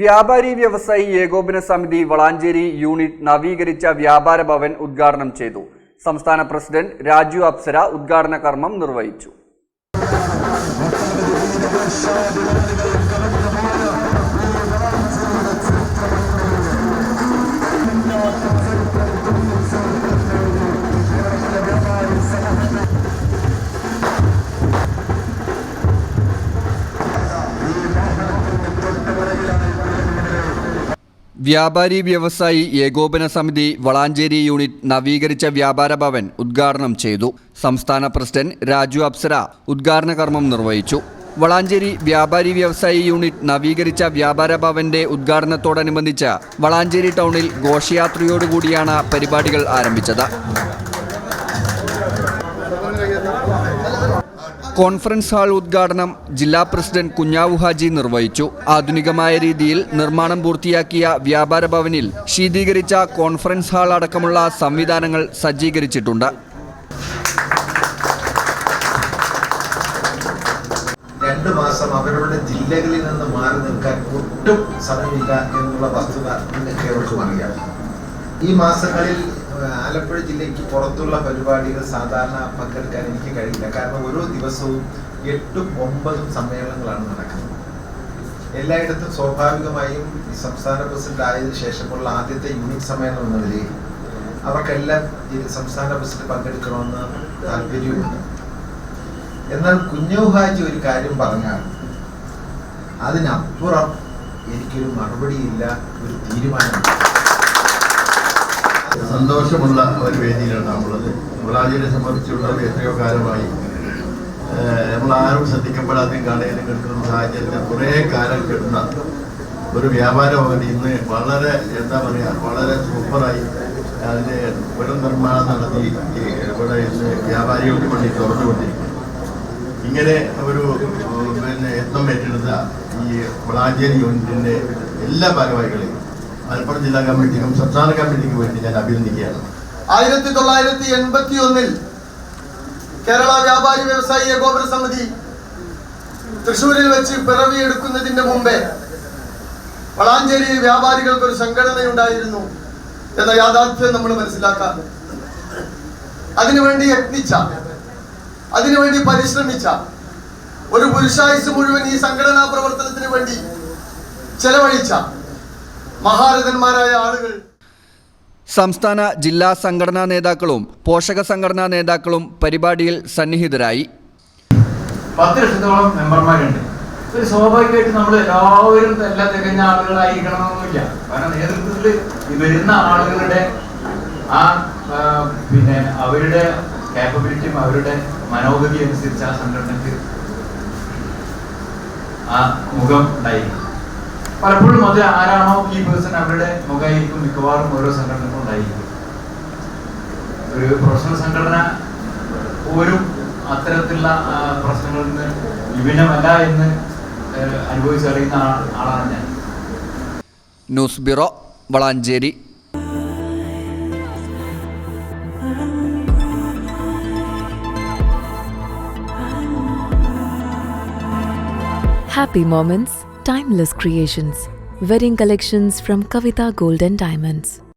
വ്യാപാരി വ്യവസായി ഏകോപന സമിതി വളാഞ്ചേരി യൂണിറ്റ് നവീകരിച്ച വ്യാപാര ഭവൻ ഉദ്ഘാടനം ചെയ്തു. സംസ്ഥാന പ്രസിഡന്റ് രാജു അപ്സര ഉദ്ഘാടന കർമ്മം നിർവഹിച്ചു. വ്യാപാരി വ്യവസായി ഏകോപന സമിതി വളാഞ്ചേരി യൂണിറ്റ് നവീകരിച്ച വ്യാപാര ഭവൻ ഉദ്ഘാടനം ചെയ്തു. സംസ്ഥാന പ്രസിഡന്റ് രാജു അപ്സര ഉദ്ഘാടന കർമ്മം നിർവഹിച്ചു. വളാഞ്ചേരി വ്യാപാരി വ്യവസായി യൂണിറ്റ് നവീകരിച്ച വ്യാപാര ഭവന്റെ ഉദ്ഘാടനത്തോടനുബന്ധിച്ച് വളാഞ്ചേരി ടൗണിൽ ഘോഷയാത്രയോടുകൂടിയാണ് പരിപാടികൾ ആരംഭിച്ചത്. കോൺഫറൻസ് ഹാൾ ഉദ്ഘാടനം ജില്ലാ പ്രസിഡന്റ് കുഞ്ഞാവു ഹാജി നിർവഹിച്ചു. ആധുനികമായ രീതിയിൽ നിർമ്മാണം പൂർത്തിയാക്കിയ വ്യാപാര ഭവനിൽ ശീതീകരിച്ച കോൺഫറൻസ് ഹാൾ അടക്കമുള്ള സംവിധാനങ്ങൾ സജ്ജീകരിച്ചിട്ടുണ്ട്. രണ്ട് മാസം ജില്ലകളിൽ നിന്ന് മാറി നിൽക്കാൻ ഒട്ടും സമയമില്ല എന്നുള്ള വസ്തുത നിങ്ങൾക്ക് അറിയാം ഈ മാസങ്ങളിൽ ആലപ്പുഴ ജില്ലയ്ക്ക് പുറത്തുള്ള പരിപാടികൾ സാധാരണ പങ്കെടുക്കാൻ എനിക്ക് കഴിയില്ല. കാരണം ഓരോ ദിവസവും എട്ടും ഒമ്പതും സമ്മേളനങ്ങളാണ് നടക്കുന്നത്. എല്ലായിടത്തും സ്വാഭാവികമായും ഈ സംസ്ഥാന പ്രസിഡന്റ് ആയതിനു ശേഷമുള്ള ആദ്യത്തെ യൂണിറ്റ് സമ്മേളനം എന്ന നിലയിൽ അവർക്കെല്ലാം സംസ്ഥാന പ്രസിഡന്റ് പങ്കെടുക്കണമെന്ന് താല്പര്യമുണ്ട്. എന്നാൽ കുഞ്ഞു ഹാജി ഒരു കാര്യം പറഞ്ഞാൽ അതിനപ്പുറം എനിക്കൊരു മറുപടിയില്ല ഒരു തീരുമാനമില്ല. സന്തോഷമുള്ള ഒരു വേദിയിലാണ് നമ്മളുള്ളത്. മുളാജിനെ സംബന്ധിച്ചുള്ളത് എത്രയോ കാലമായി നമ്മൾ ആരും ശ്രദ്ധിക്കപ്പെടാതെയും കാണുകയും കിട്ടുന്ന സാഹചര്യത്തിൽ കുറേ കാലം കിട്ടുന്ന ഒരു വ്യാപാര ഭവൻ ഇന്ന് വളരെ എന്താ പറയുക വളരെ സൂപ്പറായി അതിന് പുനർനിർമ്മാണം നടത്തി ഇവിടെ ഇന്ന് വ്യാപാരികൾക്ക് വേണ്ടി തുറന്നുകൊണ്ടിരിക്കുന്നു. ഇങ്ങനെ ഒരു പിന്നെ യത്നം ഏറ്റെടുത്ത ഈ വളാഞ്ചേരി യൂണിറ്റിന്റെ എല്ലാ ഭാരവാഹികളെയും മലപ്പുറം ജില്ലാ കമ്മിറ്റിക്കും സംസ്ഥാന കമ്മിറ്റിക്കും വേണ്ടി ഞാൻ അഭിനന്ദിക്കുകയാണ്. ആയിരത്തി തൊള്ളായിരത്തി എൺപത്തി ഒന്നിൽ കേരള വ്യാപാരി വ്യവസായി ഏകോപന സമിതി തൃശ്ശൂരിൽ വെച്ച് പിറവിയെടുക്കുന്നതിന്റെ മുമ്പേ വളാഞ്ചേരി വ്യാപാരികൾക്ക് ഒരു സംഘടനയുണ്ടായിരുന്നു എന്ന യാഥാർത്ഥ്യം നമ്മൾ മനസ്സിലാക്കാം അതിനുവേണ്ടി യത്നിച്ച അതിനുവേണ്ടി പരിശ്രമിച്ച ഒരു പുരുഷായുസ് മുഴുവൻ ഈ സംഘടനാ പ്രവർത്തനത്തിന് വേണ്ടി ചെലവഴിച്ച മഹാരഥന്മാരായ ആളുകൾ. സംസ്ഥാന ജില്ലാ സംഘടനാ നേതാക്കളും പോഷക സംഘടനാ നേതാക്കളും പരിപാടിയിൽ സന്നിഹിതരായി. പത്ത് ലക്ഷത്തോളം മെമ്പർമാരുണ്ട്. ഒരു സ്വാഭാവികമായിട്ട് നമ്മൾ എല്ലാവരും എല്ലാം തികഞ്ഞ ആളുകളായിരിക്കണമെന്നില്ല കാരണം നേതൃത്വത്തിൽ വരുന്ന ആളുകളുടെ ആ ആ, പിന്നെ അവരുടെ കാപ്പബിലിറ്റിയും അവരുടെ മനോഗതി അനുസരിച്ച് ആ സംഘടനയ്ക്ക് ആ മുഖം ഉണ്ടായിരിക്കും. പലപ്പോഴും അത് ആരാണോ ഈ പേഴ്സൺ അവരുടെ മുഖമായിരിക്കും മിക്കവാറും ഓരോ സംഘടനക്കും ഉണ്ടായിരിക്കും. ഒരു പ്രൊഫഷണൽ സംഘടന പോലും അത്തരത്തിലുള്ള പ്രശ്നങ്ങളിൽ നിന്ന് വിഭിന്നമല്ല എന്ന് അനുഭവിച്ചറിയുന്ന ആളാണ് ഞാൻ. News bureau Valanchery. Happy Moments, Timeless Creations. Wedding collections from Kavita Gold and Diamonds.